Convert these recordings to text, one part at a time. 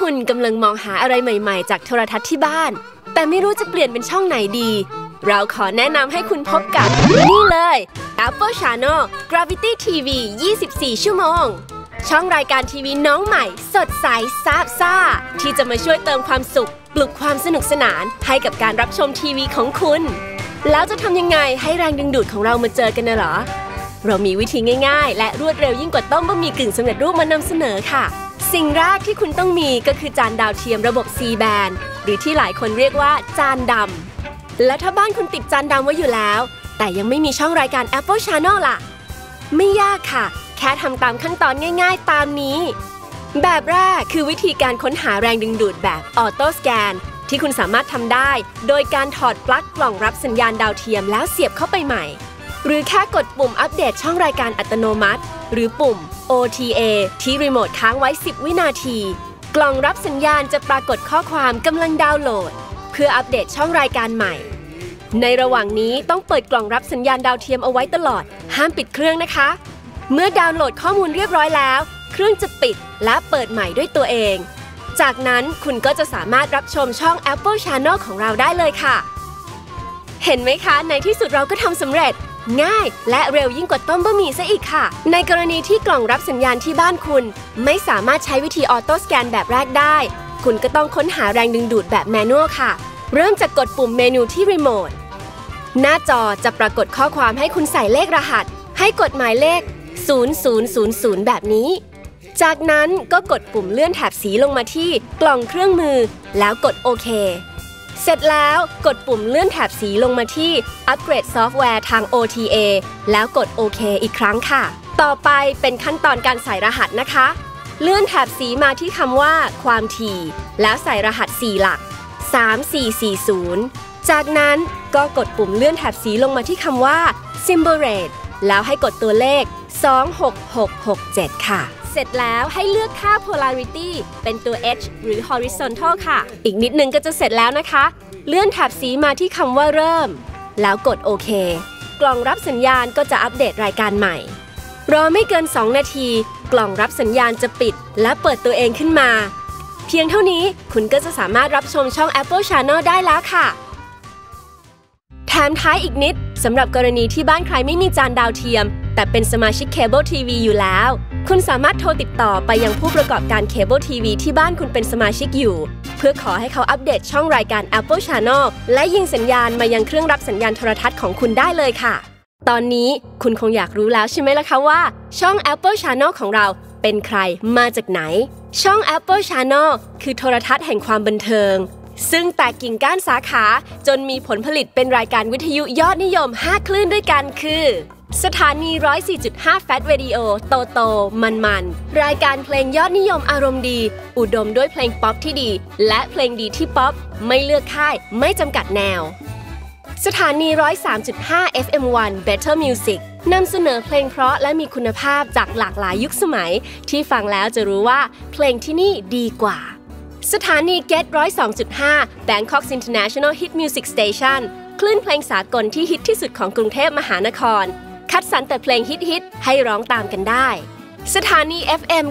คุณกำลังมองหาอะไรใหม่ๆ จากโทรทัศน์ที่บ้าน แต่ไม่รู้จะเปลี่ยนเป็นช่องไหนดี เราขอแนะนำให้คุณพบกับนี่เลย Apple Channel Gravity TV 24 ชั่วโมง ช่องรายการทีวีน้องใหม่ สดใสซาบซ่า ที่จะมาช่วยเติมความสุข ปลุกความสนุกสนานให้กับการรับชมทีวีของคุณ แล้วจะทำยังไงให้แรงดึงดูดของเรามาเจอกันนะหรอ เรามีวิธีง่ายๆ และรวดเร็วยิ่งกว่าต้มบะหมี่กึ่งสำเร็จรูปมานำเสนอค่ะ สิ่งแรกที่คุณต้องมีก็คือจานดาวเทียมระบบ C band หรือที่หลายคนเรียกว่าจานดำ และถ้าบ้านคุณติดจานดำไว้อยู่แล้ว แต่ยังไม่มีช่องรายการ Apple Channel ล่ะ ไม่ยากค่ะ แค่ทำตามขั้นตอนง่าย ๆ ตามนี้ แบบแรกคือวิธีการค้นหาแรงดึงดูดแบบออโต้สแกนที่คุณสามารถทำได้ โดยการถอดปลั๊กกล่องรับสัญญาณดาวเทียมแล้วเสียบเข้าไปใหม่ หรือแค่กดปุ่มอัปเดตช่องรายการอัตโนมัติ หรือปุ่ม OTA ที่รีโมทค้างไว้ 10 วินาที กล่องรับสัญญาณจะปรากฏข้อความกำลังดาวน์โหลด เพื่ออัปเดตช่องรายการใหม่ ในระหว่างนี้ต้องเปิดกล่องรับสัญญาณดาวเทียมเอาไว้ตลอด ห้ามปิดเครื่องนะคะ เมื่อดาวน์โหลดข้อมูลเรียบร้อยแล้ว เครื่องจะปิดและเปิดใหม่ด้วยตัวเอง จากนั้นคุณก็จะสามารถรับชมช่อง Apple Channel ของเราได้เลยค่ะ เห็นไหมคะ ในที่สุดเราก็ทำสำเร็จ ง่าย และเร็วยิ่งกว่าต้มบะหมี่ซะอีกค่ะ ในกรณีที่กล่องรับสัญญาณที่บ้านคุณ ไม่สามารถใช้วิธีออโต้สแกนแบบแรกได้ คุณก็ต้องค้นหาแรงดึงดูดแบบแมนนวลค่ะ เริ่มจากกดปุ่มเมนูที่รีโมทหน้าจอจะปรากฏข้อความให้คุณใส่เลขรหัส ให้กดหมายเลข 0000 แบบนี้ จากนั้นก็กดปุ่มเลื่อนแถบสีลงมาที่กล่องเครื่องมือ แล้วกดโอเค เสร็จแล้วกดปุ่มเลื่อนแถบสีลงมาที่อัปเกรดซอฟต์แวร์ทาง OTA แล้วกดโอเคอีกครั้งค่ะ ต่อไปเป็นขั้นตอนการใส่รหัสนะคะ เลื่อนแถบสีมาที่คำว่า ความถี่ แล้วใส่รหัส 4 หลัก 3440 จากนั้นก็กดปุ่มเลื่อนแถบสีลงมาที่คำว่า symbol rate แล้วให้กดตัวเลข 26667 ค่ะ เสร็จแล้วให้เลือกค่า polarity เป็นตัว H หรือ horizontal ค่ะ อีกนิดนึงก็จะเสร็จแล้วนะคะ เลื่อนแถบสีมาที่คำว่าเริ่ม แล้วกดโอเค กล่องรับสัญญาณก็จะอัปเดตรายการใหม่ รอไม่เกิน 2 นาที กล่องรับสัญญาณจะปิด และเปิดตัวเองขึ้นมา เพียงเท่านี้คุณก็จะสามารถรับชมช่อง Apple Channel ได้แล้วค่ะแถมท้ายอีกนิดสำหรับกรณีที่บ้านใครไม่มีจานดาวเทียม แต่เป็นสมาชิกเคเบิลทีวีอยู่แล้ว คุณสามารถโทรติดต่อไปยังผู้ประกอบการเคเบิลทีวีที่บ้านคุณเป็นสมาชิกอยู่ เพื่อขอให้เขาอัปเดตช่องรายการ Apple Channel และยิงสัญญาณมายังเครื่องรับสัญญาณโทรทัศน์ของคุณได้เลยค่ะ ตอนนี้คุณคงอยากรู้แล้วใช่ไหมล่ะคะว่า ช่อง Apple Channel ของเราเป็นใครมาจากไหน ช่อง Apple Channel คือโทรทัศน์แห่งความบันเทิง ซึ่งแตกกิ่งก้านสาขาจนมีผลผลิตเป็นรายการวิทยุยอดนิยม 5 คลื่นด้วยกันคือ สถานี 104.5 แฟตเรดิโอ โตโต มันมัน รายการเพลงยอดนิยมอารมณ์ดี อุดมด้วยเพลงป๊อปที่ดี และเพลงดีที่ป๊อป ไม่เลือกค่าย ไม่จำกัดแนว สถานี 103.5 FM1 Better Music นำเสนอเพลงเพราะและมีคุณภาพจากหลากหลายยุคสมัย ที่ฟังแล้วจะรู้ว่าเพลงที่นี่ดีกว่า สถานี Get 102.5 Bangkok International Hit Music Station คลื่นเพลงสากลที่ฮิตที่สุดของกรุงเทพมหานคร คัดสรรแต่เพลงฮิตๆให้ร้องตามกันได้ สถานี FM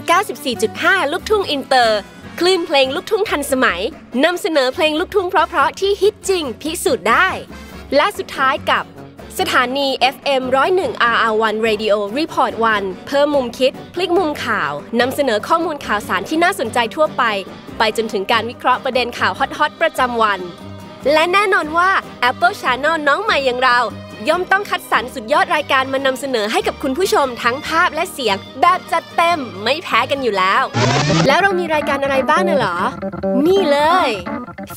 94.5 ลูกทุ่งอินเตอร์ คลื่นเพลงลูกทุ่งทันสมัยนำเสนอเพลงลูกทุ่งเพราะๆที่ฮิตจริงพิสูจน์ได้ และสุดท้ายกับสถานี FM 101 RR1 Radio Report 1 เพิ่มมุมคิด พลิกมุมข่าวนำเสนอข้อมูลข่าวสารที่น่าสนใจทั่วไป ไปจนถึงการวิเคราะห์ประเด็นข่าวฮอตๆประจำวัน และแน่นอนว่า Apple Channel น้องใหม่อย่างเรา ย่อมต้องคัดสรรสุดยอดรายการมานำเสนอให้กับคุณผู้ชมทั้งภาพและเสียง แบบจัดเต็มไม่แพ้กันอยู่แล้ว แล้วเรามีรายการอะไรบ้างน่ะเหรอ นี่เลย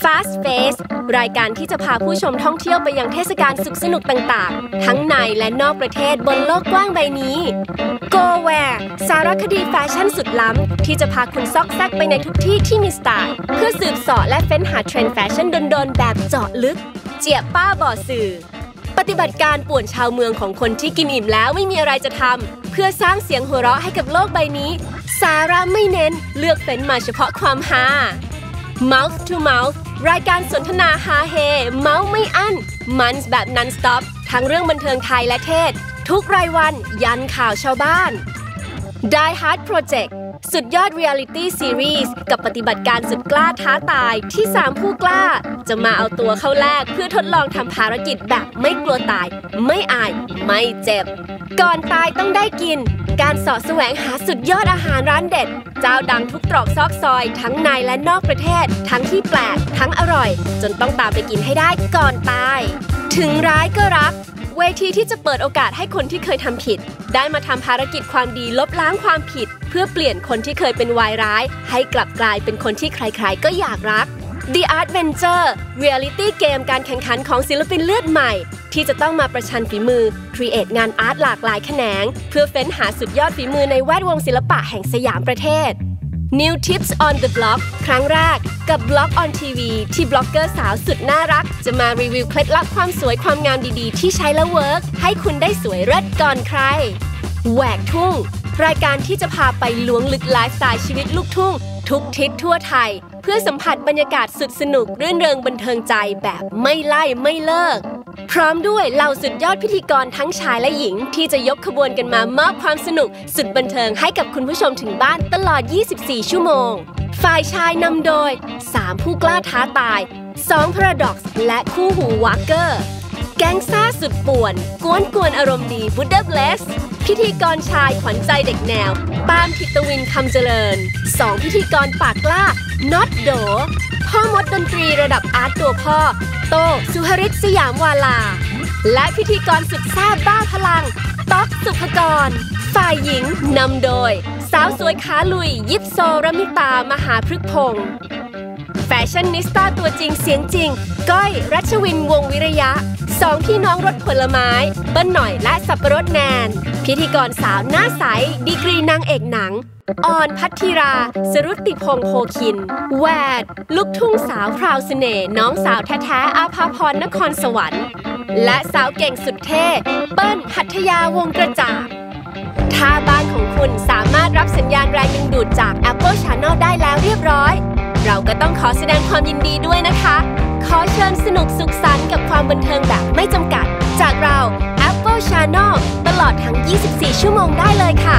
Fast Face รายการที่จะพาผู้ชมท่องเที่ยวไปยังเทศกาลสุขสนุกต่างๆ ทั้งในและนอกประเทศบนโลกกว้างใบนี้ Go Where สารคดีแฟชั่นสุดล้ำ ที่จะพาคุณซอกแซกไปในทุกที่ที่มีสไตล์เพื่อสืบเสาะและเฟ้นหาเทรนด์แฟชั่นโดนๆแบบเจาะลึก เจียบป้าบ่อสื่อ ปฏิบัติการป่วนชาวเมืองของคนที่กินอิ่มแล้วไม่มีอะไรจะทำเพื่อสร้างเสียงหัวเราะให้กับโลกใบนี้ สาระไม่เน้นเลือกเฟ้นมาเฉพาะความฮา Mouth to Mouth รายการสนทนาฮาเฮ เมาส์ไม่อั้น มันแบบ non stop ทั้งเรื่องบันเทิงไทยและเทศ ทุกรายวันยันข่าวชาวบ้าน Die Hard Project สุดยอดเรียลิตี้ซีรีส์กับปฏิบัติการสุดกล้าท้าตายที่ 3 ผู้กล้า จะมาเอาตัวเข้าแลกเพื่อทดลองทำภารกิจแบบไม่กลัวตาย ไม่อาย ไม่เจ็บ ก่อนตายต้องได้กิน การสอดแสวงหาสุดยอดอาหารร้านเด็ด เจ้าดังทุกตรอกซอกซอย ทั้งในและนอกประเทศ ทั้งที่แปลก ทั้งอร่อย จนต้องตามไปกินให้ได้ก่อนตาย ถึงร้ายก็รัก เวทีที่จะเปิดโอกาสให้คนที่เคยทำผิด ได้มาทำภารกิจความดีลบล้างความผิด เพื่อเปลี่ยนคนที่เคยเป็นวายร้าย ให้กลับกลายเป็นคนที่ใครๆ ก็อยากรัก The Art Venture Reality เกมการแข่งขันของศิลปินเลือดใหม่ ที่จะต้องมาประชันฝีมือครีเอทงานอาร์ตหลากหลายแขนง เพื่อเฟ้นหาสุดยอดฝีมือในแวดวงศิลปะแห่งสยามประเทศ New Tips on the Block ครั้งแรกกับ Block on TV ที่บล็อกเกอร์สาวสุดน่ารัก จะมารีวิวเคล็ดลับความสวยความงามดีๆ ที่ใช้แล้วเวิร์กให้คุณได้สวยเลิศก่อนใคร แหวกทุ่ง รายการที่จะพาไปล้วงลึกไลฟ์สไตล์ชีวิตลูกทุ่ง ทุกทิศทั่วไทย เพื่อสัมผัสบรรยากาศสุดสนุกรื่นเริงบันเทิงใจแบบไม่ไล่ไม่เลิก พร้อมด้วยเหล่าสุดยอดพิธีกรทั้งชายและหญิง ที่จะยกขบวนกันมามอบความสนุก สุดบันเทิงให้กับคุณผู้ชมถึงบ้านตลอด 24 ชั่วโมง ฝ่ายชายนำโดย 3 ผู้กล้าท้าตาย 2 Paradox และคู่หูวากเกอร์ แก๊งซ่าสุดป่วน กวนกวนอารมณ์ดีบูดเดอร์เบลสพิธีกรชายขวัญใจเด็กแนวปามทิตวินคำเจริญสองพิธีกรปากกล้าน็อตโดพ่อมดดนตรีระดับอาร์ตตัวพ่อ โตสุหริต สยามวาลา และพิธีกรสุดแซ่บบ้าพลังต๊อกสุภกร ฝ่ายหญิงนำโดย สาวสวยขาลุย ยิปโซรมิตามหาพฤกษ์พงษ์แฟชั่นนิสต้าตัวจริงเสียงจริง ก้อยรัชวินวงวิรยะสองพี่น้องรถผลไม้ เปิ้ลหน่อยและสับปะรดแนน พิธีกรสาวหน้าใส ดีกรีนางเอกหนัง ออนพัทธิรา สรุติพงโพคิน แวด ลูกทุ่งสาวพราวเสน่ห์น้องสาวแท้ๆอาภาพรนครสวรรค์ และสาวเก่งสุดเท่ เปิ้ลหัทยาวงกระจ่างถ้าบ้านของคุณสามารถรับสัญญาณแรงดึงดูดจาก Apple Channel ได้แล้วเรียบร้อย เราก็ต้องขอแสดงความยินดีด้วยนะคะ ขอเชิญสนุกสุขสันต์กับความบันเทิงแบบไม่จำกัด จากเรา Apple Channel ตลอดทั้ง 24 ชั่วโมงได้เลยค่ะ